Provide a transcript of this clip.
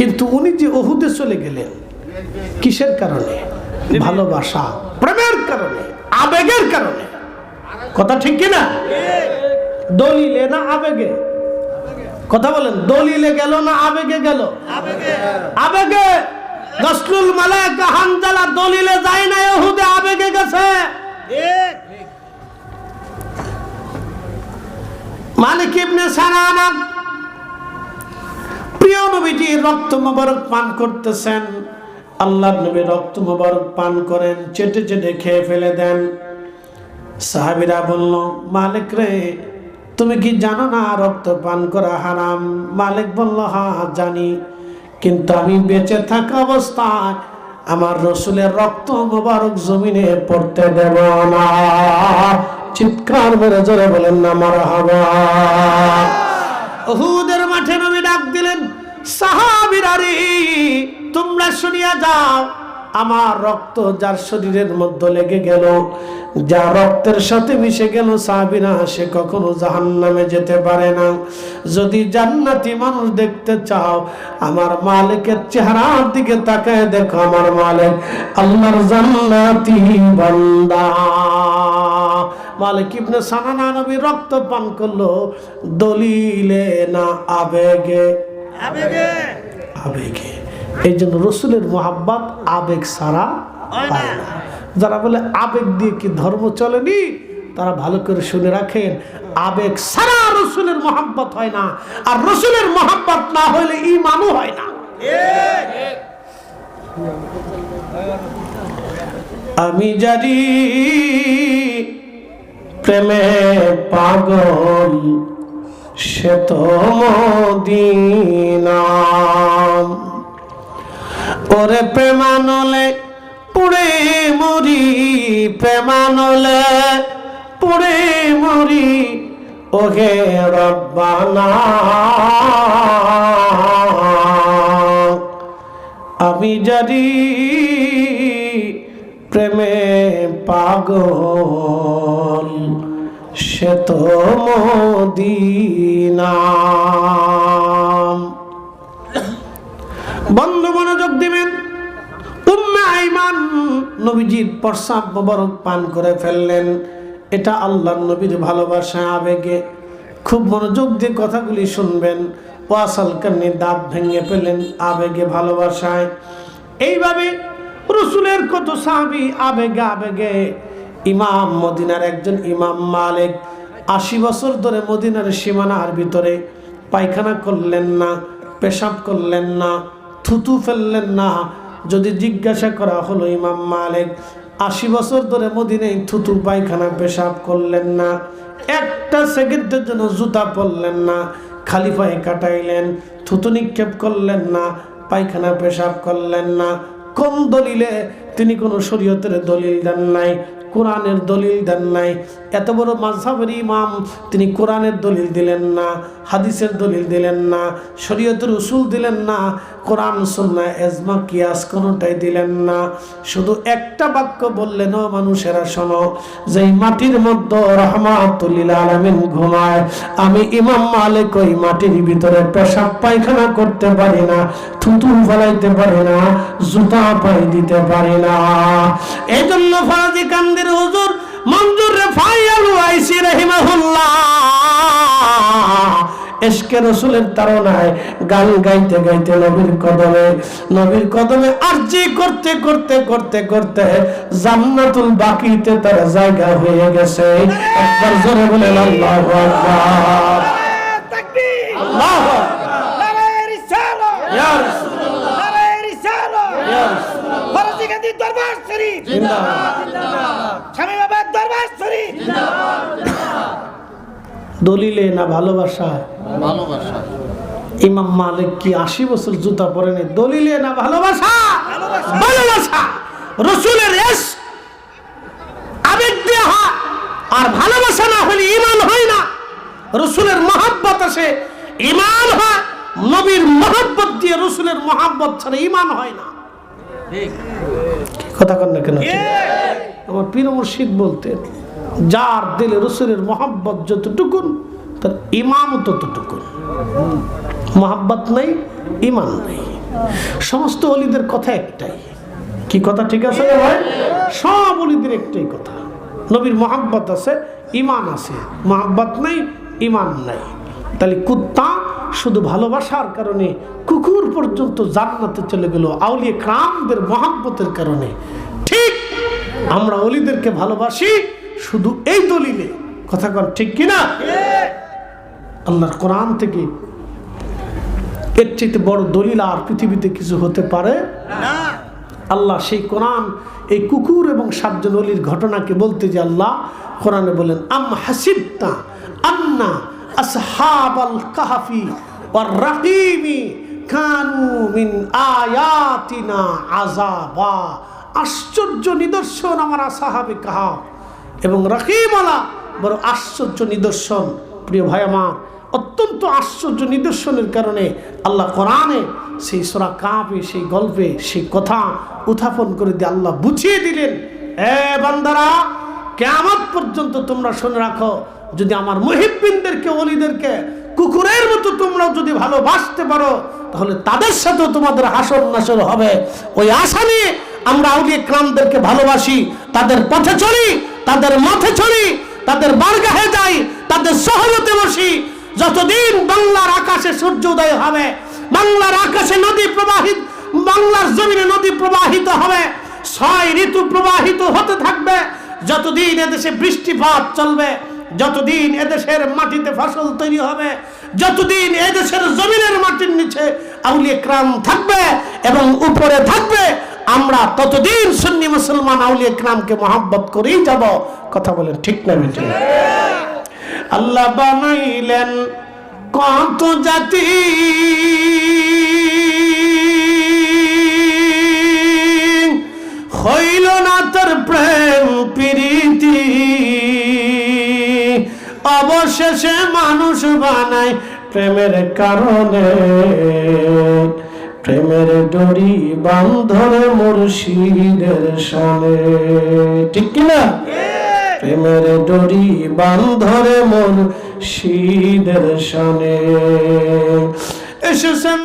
কিন্তু উনি যে ওহুদে চলে গেলেন কিসের কারণে? ভালোবাসা প্রেমের কারণে আবেগের কারণে। কথা ঠিক কিনা দলিলে না আবেগে? কথা বলেন দলিলে গেল না আবেগে গেল? আবেগে। গসলুল মালাকা হানজালা দলিলে যায় না ইহুদে আবেগে গেছে। মালিক ইবনে সানানা নবীজি রক্ত মোবারক পান করতেছেন? আল্লাহ নবী রক্ত মোবারক পান করেন, চেটে চেটে খেয়ে ফেলে দেন। সাহাবিরা বলল, মালিক রে, তুমি কি জানো না রক্ত পান করা হারাম? মালিক বলল হ্যাঁ জানি। কিন্তু আমি বেঁচে থাকা অবস্থায় আমার রসুলের রক্ত মোবারক জমিনে পড়তে দেব না। চিৎকার মেরে জোরে বলেন না আমার হাবা মাঠে সাহাবিরারি তোমরা শুনিয়া যাও, আমার রক্ত যার শরীরের মধ্যে লেগে গেল যা রক্তের সাথে মিশে গেল সাহাবিরা, সে কখনো জাহান নামে যেতে পারে না। যদি জান্নাতি মানুষ দেখতে চাও, আমার মালিকের চেহারার দিকে তাকায় দেখো আমার মালিক, আল্লাহর জান্নাতি বান্দা। মালিক ইবনে সানানা নবী রক্ত পান করল, দলিলে না আবেগে। আবেগে। এই জন্য রসুলের মোহাব্বত আবেগ সারা পায় না। যারা বলে আবেগ দিয়ে কি ধর্ম চলেনি তারা ভালো করে শুনে রাখেন আবেগ সারা রসুলের মোহাব্বত হয় না। আর রসুলের মোহাব্বত না হলে ইমানও হয় না। আমি জানি প্রেমে পাগল সে তো মদিনাম ওরে প্রেমানলে পুড়ে মরি, প্রেমানলে পুড়ে মরি, ওহে রব্বানা। আমি যদি প্রেমে পাগল সে তো মদিনাম বন্ধ মনোযোগ দিবেন। উম্মে আইমান নবীজির প্রসাব মোবারক পান করে ফেললেন। এটা আল্লাহ নবীর ভালোবাসা, আবেগে। খুব মনোযোগ দিয়ে কথাগুলি শুনবেন। ওয়াসাল কান্নি দাঁত ভেঙে পেলেন আবেগে, ভালোবাসায়। এইভাবে রসুলের কত সাহাবি আবেগে আবেগে ইমাম, মদিনার একজন ইমাম মালিক। আশি বছর ধরে মদিনার সীমানার ভিতরে পায়খানা করলেন না, পেশাব করলেন না, থুতু ফেললেন না। যদি জিজ্ঞাসা করা হলো ইমাম মালিক, আশি বছর ধরে মদিনায় থুতু, পায়খানা, পেশাব করলেন না, একটা সেকেন্ডের জন্য জুতা পরলেন না খালি পায়ে কাটাইলেন, থুতু নিক্ষেপ করলেন না, পায়খানা, পেশাব করলেন না। কোন দলিলে তিনি কোনো শরীয়তের দলিল দেন নাই? কোরআনের দলিল দেন নাই। এত বড় মাঝহাবের ইমাম, তিনি কোরআনের দলিল দিলেন না, হাদিসের দলিল দিলেন না, শরীয়তের উসুল দিলেন না, কোরআন সুন্না এজমা, কিয়াস কোনোটাই দিলেন না। শুধু একটা বাক্য বললেন মানুষেরা, শোনো যে মাটির মধ্যে রহমাতুল্লিল আলমিন ঘুমায়, আমি ইমাম মালিক ওই মাটির ভিতরে পেশাব পায়খানা করতে পারি না, থুতু ফেলাইতে পারি না, জুতা পাই দিতে পারি না। এই জন্য ফরাজি কান্দির হুজুর মঞ্জুর রেফাই আলু আইসি রহিমাহুল্লাহ। এসকে রসুলের তারনায় গান গাইতে গাইতে নবীর কদমে নবীর কদমে আরজি করতে করতে করতে করতে জান্নাতুল বাকিতে তার জায়গা হয়ে গেছে। একবার জোরে বলেন আল্লাহু আকবার। আল্লাহু আকবার। ইয়া রাসূলুল্লাহ, ইয়া রাসূলুল্লাহ। দলিলে না ভালোবাসা ভালোবাসা। ইমাম মালিক কি আশি বছর জুতা পরেনি দলিলে না ভালোবাসা? ভালোবাসা। রসুলের এস আবেগ দিয়ে হয়। আর ভালোবাসা না হলে ইমান হয় না। রসুলের মহাব্বত আসে ইমান হয়। নবীর মহাব্বত দিয়ে রসুলের মহাব্বত ছাড়া ইমান হয় না। কথা কন না কেন? আমার পীর মুর্শিদ বলতেন যার দিলে রসুলের মহাব্বত যতটুকুন, তার ইমাম ততটুকুন। মহাব্বত নেই ইমান নেই। সমস্ত অলিদের কথা একটাই। কি কথা ঠিক আছে সব অলিদের একটাই কথা। নবীর মোহাব্বত আছে ইমান আছে। মোহাব্বত নেই ইমান নাই। তাহলে কুত্তা শুধু ভালোবাসার কারণে কুকুর পর্যন্ত জান্নাতে চলে গেল আউলিয়ে ক্রামদের মহাব্বতের কারণে। ঠিক আমরা অলিদেরকে ভালোবাসি শুধু এই দলিলে। কথা কন, ঠিক কিনা? আল্লাহর কোরআন থেকে এর চাইতে বড় দলিল আর পৃথিবীতে কিছু হতে পারে? আল্লাহ সেই কোরআন, এই কুকুর এবং সাতজন অলির ঘটনাকে বলতে যে আল্লাহ কোরআনে বলেন, আম হাসিবতা আন্না আসহাবাল কাহাফি ওয়ার রাকিমি কানু মিন আয়াতিনা আযাবা। আশ্চর্য নিদর্শন আমার আসাহাবে কাহাফ। এবং রাকিমালা বড় আশ্চর্য নিদর্শন। প্রিয় ভাই আমার, অত্যন্ত আশ্চর্য নিদর্শনের কারণে আল্লাহ কোরআনে সেই সোরা কাঁপে সেই গল্পে সেই কথা উত্থাপন করে দিয়ে আল্লাহ বুঝিয়ে দিলেন, এ বান্দারা কেমন পর্যন্ত তোমরা শুনে রাখো, যদি আমার মহিবিনদেরকে অলিদেরকে কুকুরের মতো তোমরা যদি ভালোবাসতে পারো, তাহলে তাদের সাথেও তোমাদের হাসর নাসর হবে। ওই আশা নিয়ে আমরা আউলিয়ে ক্রামদেরকে ভালোবাসি, তাদের পথে চলি তাদের মাঠে চলি তাদের বারগাহে যাই, তাদের সহমতে বসি। যতদিন বাংলার আকাশে সূর্য উদয় হবে, বাংলার আকাশে নদী প্রবাহিত, বাংলার জমিনে নদী প্রবাহিত হবে, ছয় ঋতু প্রবাহিত হতে থাকবে। যতদিন এদেশে বৃষ্টিপাত চলবে, যতদিন এদেশের মাটিতে ফসল তৈরি হবে, যতদিন এদেশের জমিনের মাটির নিচে আউলিয়ে ক্রাম থাকবে এবং উপরে থাকবে আমরা ততদিন সুন্নি মুসলমান আউলিয়ে ক্রামকে মহাব্বত করেই যাব। কথা বলেন, ঠিক না বেঠিক আল্লাহ বানাইলেন কত জাতি। হইল না তোর প্রেম, প্রীতি। অবশেষে মানুষ বানায় প্রেমের কারণে। প্রেমের ডরি বান্ধরে মুর্শিদের সালে ঠিক কিনা? প্রেমের ডরি বান্ধরে মুর্শিদের শীদের সনে এসেছেন